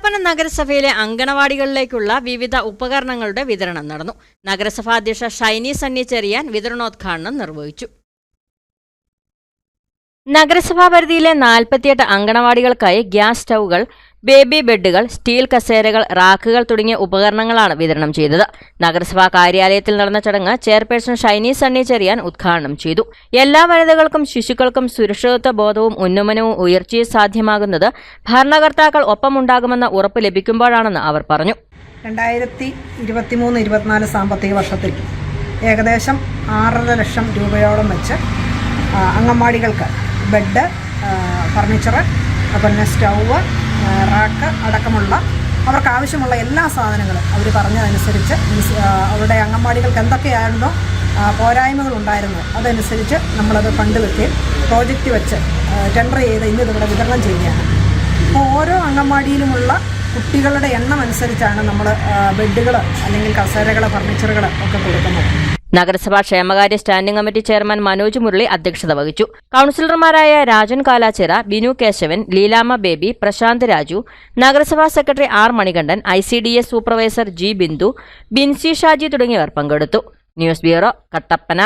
കട്ടപ്പന നഗരസഭയിലെ അങ്കണവാടികളിലേക്കുള്ള വിവിധ ഉപകരണങ്ങളുടെ വിതരണം നടന്നു. നഗരസഭാ അധ്യക്ഷ ഷൈനി സണ്ണി ചെറിയാൻ വിതരണോദ്ഘാടനം നിർവഹിച്ചു. നഗരസഭാ പരിധിയിലെ നാൽപ്പത്തിയെട്ട് അങ്കണവാടികൾക്കായി ഗ്യാസ് സ്റ്റൗകൾ ബേബി ബെഡുകൾ സ്റ്റീൽ കസേരകൾ റാക്കുകൾ തുടങ്ങിയ ഉപകരണങ്ങളാണ് വിതരണം ചെയ്തത്. നഗരസഭാ കാര്യാലയത്തിൽ നടന്ന ചടങ്ങ് ചെയർപേഴ്സൺ ഷൈനി സണ്ണി ചെറിയാൻ ഉദ്ഘാടനം ചെയ്തു. എല്ലാ വനിതകൾക്കും ശിശുക്കൾക്കും സുരക്ഷിതത്വ ബോധവും ഉന്നമനവും ഉയർച്ചയും സാധ്യമാകുന്നത് ഭരണകർത്താക്കൾ ഒപ്പമുണ്ടാകുമെന്ന ഉറപ്പ് ലഭിക്കുമ്പോഴാണെന്ന് അവർ പറഞ്ഞു. രണ്ടായിരത്തി ഇരുപത്തിമൂന്ന് ഇരുപത്തിനാല് സാമ്പത്തിക വർഷത്തിൽ ഏകദേശം ആറര ലക്ഷം രൂപയോളം വെച്ച് അംഗൻവാടികൾക്ക് ബെഡ് ഫർണിച്ചറ് പിന്നെ സ്റ്റൗവ് റാക്ക് അടക്കമുള്ള അവർക്ക് ആവശ്യമുള്ള എല്ലാ സാധനങ്ങളും അവർ പറഞ്ഞതനുസരിച്ച് അവരുടെ അംഗൻവാടികൾക്ക് എന്തൊക്കെയായിരുന്നോ പോരായ്മകൾ പോരായ്മകളുണ്ടായിരുന്നു അതനുസരിച്ച് നമ്മളത് ഫണ്ട് വെക്കുകയും പ്രോജക്റ്റ് വെച്ച് ടെൻഡർ ചെയ്ത് ഇന്ന് ഇതിവിടെ വിതരണം ചെയ്യുകയാണ്. അപ്പോൾ ഓരോ അംഗൻവാടിയിലുമുള്ള കുട്ടികളുടെ എണ്ണം അനുസരിച്ചാണ് നമ്മൾ ബെഡുകൾ അല്ലെങ്കിൽ കസേരകൾ ഫർണിച്ചറുകൾ ഒക്കെ കൊടുക്കുന്നത്. നഗരസഭാ ക്ഷേമകാര്യ standing committee chairman Manoj Murali അധ്യക്ഷത വഹിച്ചു. കൌൺസിലർമാരായ രാജൻ കാലാച്ചിറ ബിനു കേശവൻ ലീലാമ ബേബി പ്രശാന്ത് രാജു നഗരസഭാ secretary R Manikandan I C D S supervisor G Bindu Binsy Shaji തുടങ്ങിയവർ പങ്കെടുത്തു. News bureau Kattappana.